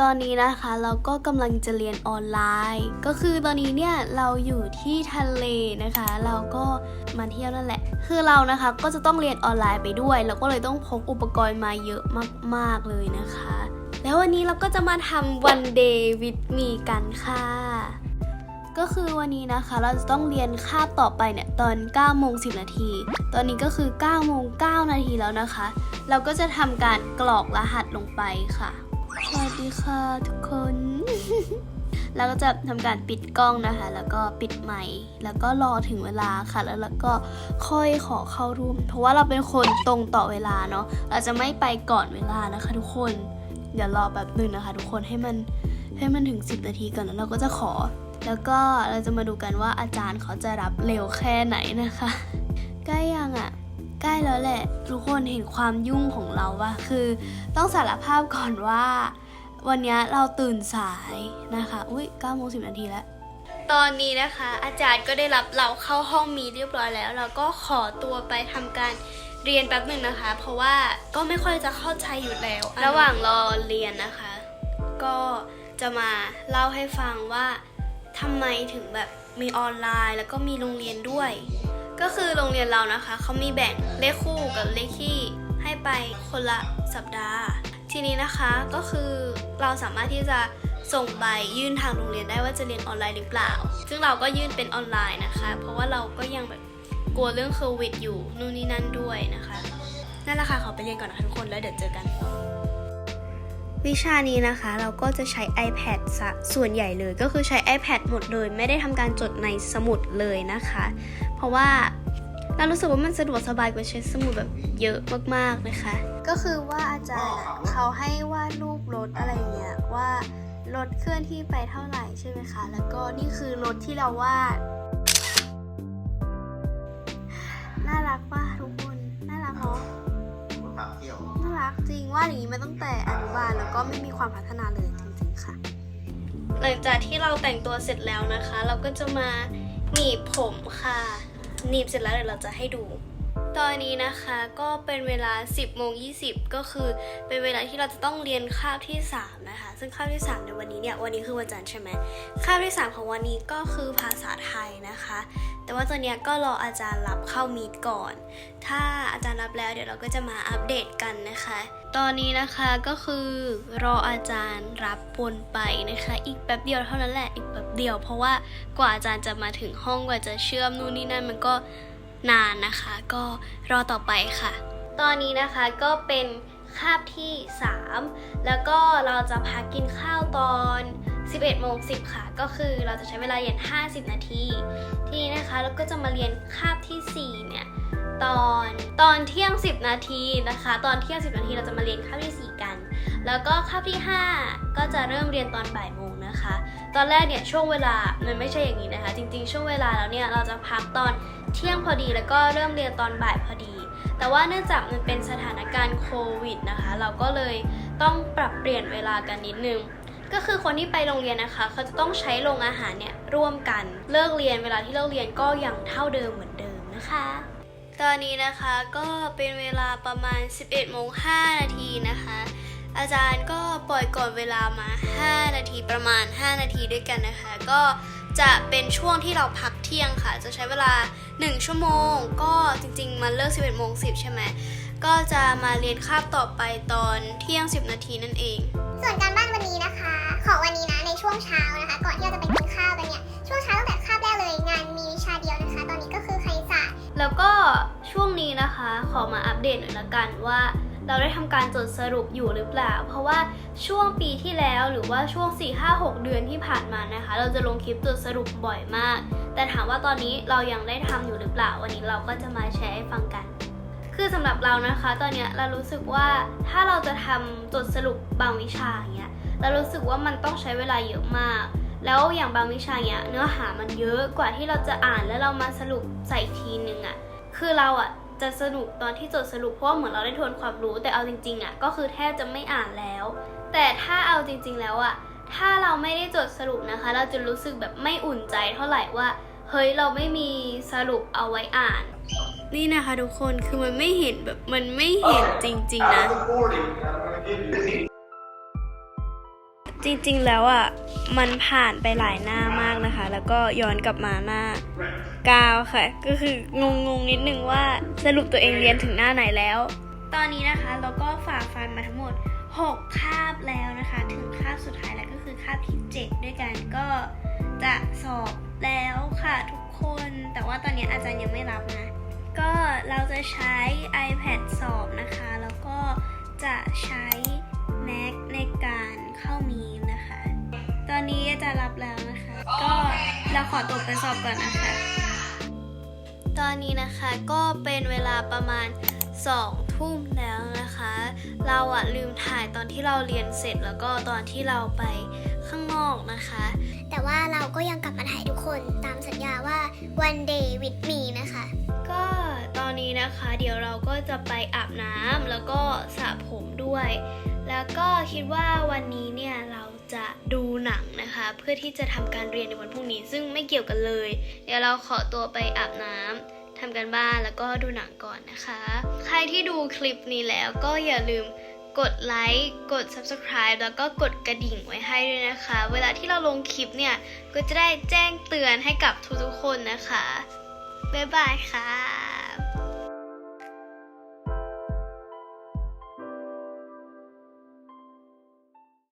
ตอนนี้นะคะเราก็กำลังจะเรียนออนไลน์ ก็คือตอนนี้เนี่ยเราอยู่ที่ทะเลนะคะ เราก็มาเที่ยวนั่นแหละ คือเรานะคะก็จะต้องเรียนออนไลน์ไปด้วยแล้วก็เลยต้องพกอุปกรณ์มาเยอะมาก ๆ เลยนะคะ แล้ววันนี้เราก็จะมาทำ one day with me กันค่ะ ก็คือวันนี้นะคะเราจะต้องเรียนคาบต่อไปเนี่ยตอน9โมง10 นาที ตอนนี้ก็คือ9โมง9นาทีแล้วนะคะ เราก็จะทำการกรอกรหัสลงไปค่ะ สวัสดีค่ะทุกคนแล้วก็จะทำการปิดกล้องนะคะ แล้วก็ปิดไมค์แล้วก็รอถึงเวลาค่ะ แล้วเราก็ค่อยขอเข้าร่วม เพราะว่าเราเป็นคนตรงต่อเวลาเนาะ เราจะไม่ไปก่อนเวลานะคะ ทุกคน เดี๋ยวรอแบบนึงนะคะ ทุกคนให้มันให้มันถึง 10 นาทีก่อนแล้วเราก็จะขอ แล้วก็เราจะมาดูกันว่าอาจารย์เขาจะรับเร็วแค่ไหนนะคะใกล้ยังอะ่ะ ใกล้แล้วแหละ ทุกคนเห็นความยุ่งของเราว่าคือต้องสารภาพก่อนว่า วันนี้เราตื่นสายนะคะ อุ้ย9โมง10นาทีแล้ว ตอนนี้นะคะ อาจารย์ก็ได้รับเราเข้าห้องมีเรียบร้อยแล้ว เราก็ขอตัวไปทำการเรียนแป๊บหนึ่งนะคะ เพราะว่าก็ไม่ค่อยจะเข้าใจอยู่แล้ว ระหว่างรอเรียนนะคะ ก็จะมาเล่าให้ฟังว่าทำไมถึงแบบมีออนไลน์ แล้วก็มีโรงเรียนด้วย ก็คือโรงเรียนเรานะคะเขามีแบ่งเลขคู่กับเลขคี่ให้ไปคนละสัปดาห์ ทีนี้นะคะก็คือเราสามารถที่จะส่งใบยื่นทางโรงเรียนได้ว่าจะเรียนออนไลน์หรือเปล่า ซึ่งเราก็ยื่นเป็นออนไลน์นะคะ เพราะว่าเราก็ยังแบบกลัวเรื่องโควิดอยู่นู่นนี่นั่นด้วยนะคะ นั่นแหละค่ะขอไปเรียนก่อนนะคะทุกคนแล้วเดี๋ยวเจอกัน วิชานี้นะคะเราก็จะใช้ iPad ซะส่วนใหญ่เลยก็คือใช้ iPad หมดเลย ไม่ได้ทำการจดในสมุดเลยนะคะ เพราะว่าเรารู้สึกว่ามันสะดวกสบายกว่าใช้สมุดแบบเยอะมากๆนะคะ ก็คือว่าอาจารย์เขาให้วาดรูปรถอะไรเงี้ยว่ารถเคลื่อนที่ไปเท่าไหร่ใช่ไหมคะ แล้วก็นี่คือรถที่เราวาด ว่าอย่างนี้มาตั้งแต่อนุบาลแล้วก็ไม่มีความพัฒนาเลยจริงๆค่ะ หลังจากที่เราแต่งตัวเสร็จแล้วนะคะ เราก็จะมาหนีบผมค่ะ หนีบเสร็จแล้วเดี๋ยวเราจะให้ดู ตอนนี้นะคะก็เป็นเวลา 10โมง20 ก็คือเป็นเวลาที่เราจะต้องเรียนคาบที่ 3 นะคะ ซึ่งคาบที่ 3 ในวันนี้เนี่ย วันนี้คือวันจันทร์ใช่ไหมคาบที่ 3 ของวันนี้ก็คือภาษาไทยนะคะ แต่ว่าตอนนี้ก็รออาจารย์รับเข้ามีดก่อน ถ้าอาจารย์รับแล้วเดี๋ยวเราก็จะมาอัปเดตกันนะคะ ตอนนี้นะคะก็คือรออาจารย์รับปนไปนะคะ อีกแป๊บเดียวเท่านั้นแหละอีกแป๊บเดียว เพราะว่ากว่าอาจารย์จะมาถึงห้องกว่าจะเชื่อมนู่นนี่นั่นมันก็ นานนะคะ ก็รอต่อไปค่ะ ตอนนี้นะคะก็เป็นคาบที่ 3 แล้วก็เราจะพักกินข้าวตอน 11โมง10 ค่ะ ก็คือเราจะใช้เวลาเรียน 50 นาที ทีนี้นะคะเราก็จะมาเรียนคาบทีสี่4 เนี่ยตอนตอนเที่ยง 10 นาทีนะคะ ตอนเที่ยง 10 นาทีเราจะมาเรียนคาบที่ 4 กัน แล้วก็คาบที่ 5 ก็จะเริ่มเรียนตอนบ่ายโมง ตอนแรกเนี่ยช่วงเวลามันไม่ใช่อย่างนี้นะคะ จริงๆ ช่วงเวลาแล้วเนี่ยเราจะพักตอนเที่ยงพอดีแล้วก็เริ่มเรียนตอนบ่ายพอดี แต่ว่าเนื่องจากมันเป็นสถานการณ์โควิดนะคะ เราก็เลยต้องปรับเปลี่ยนเวลากันนิดนึงก็คือคนที่ไปโรงเรียนนะคะ เขาจะต้องใช้โรงอาหารเนี่ยร่วมกันเลิกเรียนเวลาที่เลิกเรียนก็ยังเท่าเดิมเหมือนเดิมนะคะ ตอนนี้นะคะก็เป็นเวลาประมาณ 11โมง5นาทีนะคะ อาจารย์ก็ปล่อยก่อนเวลามา 5 นาทีประมาณ 5 นาทีด้วยกันนะคะ ก็จะเป็นช่วงที่เราพักเที่ยงค่ะ จะใช้เวลา 1 ชั่วโมง ก็จริงๆมันเลิก 11โมง10 ใช่ไหม ก็จะมาเรียนคาบต่อไปตอนเที่ยง 10 นาทีนั่นเอง ส่วนการบ้านวันนี้นะคะ ของวันนี้นะ ในช่วงเช้านะคะ ก่อนที่เราจะไปกินข้าวกันเนี่ย ช่วงเช้าตั้งแต่คาบแรกเลย งานมีวิชาเดียวนะคะ ตอนนี้ก็คือคณิตศาสตร์ แล้วก็ช่วงนี้นะคะ ขอมาอัปเดตหน่อยละกันว่า เราได้ทำการจดสรุปอยู่หรือเปล่า เพราะว่าช่วงปีที่แล้วหรือว่าช่วง 4-5-6 เดือนที่ผ่านมานะคะ เราจะลงคลิปจดสรุปบ่อยมาก แต่ถามว่าตอนนี้เรายังได้ทำอยู่หรือเปล่า วันนี้เราก็จะมาแชร์ให้ฟังกันคือสำหรับเรานะคะ ตอนเนี้ยเรารู้สึกว่าถ้าเราจะทำจดสรุปบางวิชาอย่างเงี้ยเรารู้สึกว่ามันต้องใช้เวลาเยอะมาก แล้วอย่างบางวิชาเนี้ยเนื้อหามันเยอะกว่าที่เราจะอ่านแล้วเรามาสรุปใส่ทีนึงอะ่ะคือเราอะ่ะ จะสนุกตอนที่จดสรุปเพราะว่าเหมือนเราได้ทวนความรู้ แต่เอาจริงๆอะก็คือแทบจะไม่อ่านแล้ว แต่ถ้าเอาจริง ๆ แล้วอะถ้าเราไม่ได้จดสรุปนะคะ เราจะรู้สึกแบบไม่อุ่นใจเท่าไหร่ว่า เฮ้ยเราไม่มีสรุปเอาไว้อ่าน นี่นะคะทุกคนคือมันไม่เห็นแบบมันไม่เห็นจริง ๆ นะ จริงๆแล้วอะมันผ่านไปหลายหน้ามากนะคะ แล้วก็ย้อนกลับมาหน้าก้าค่ะ ก็คืองงๆนิดนึงว่าสรุปตัวเองเรียนถึงหน้าไหนแล้ว ตอนนี้นะคะเราก็ฝ่าฟันมาทั้งหมด 6 คาบแล้วนะคะ ถึงคาบสุดท้ายแล้วก็คือคาบที่ 7 ด้วยกันก็จะสอบแล้วค่ะทุกคน แต่ว่าตอนนี้อาจารย์ยังไม่รับนะ ก็เราจะใช้ iPad สอบนะคะ แล้วก็จะใช้ รับแล้วนะคะ ก็เราขอตัวไปสอบก่อนนะคะ ตอนนี้นะคะก็เป็นเวลาประมาณ2ทุ่มแล้วนะคะ เราอะลืมถ่ายตอนที่เราเรียนเสร็จแล้วก็ตอนที่เราไปข้างนอกนะคะ แต่ว่าเราก็ยังกลับมาถ่ายทุกคนตามสัญญาว่า one day with me นะคะ ก็ตอนนี้นะคะ เดี๋ยวเราก็จะไปอาบน้ำแล้วก็สระผมด้วย แล้วก็คิดว่าวันนี้เนี่ยเรา จะดูหนังนะคะ เพื่อที่จะทำการเรียนในวันพรุ่งนี้ ซึ่งไม่เกี่ยวกันเลย เดี๋ยวเราขอตัวไปอาบน้ำทำกันบ้านแล้วก็ดูหนังก่อนนะคะ ใครที่ดูคลิปนี้แล้วก็อย่าลืมกดไลค์กด subscribe แล้วก็กดกระดิ่งไว้ให้ด้วยนะคะ เวลาที่เราลงคลิปเนี่ย ก็จะได้แจ้งเตือนให้กับทุกๆคนนะคะ บ๊ายบายค่ะ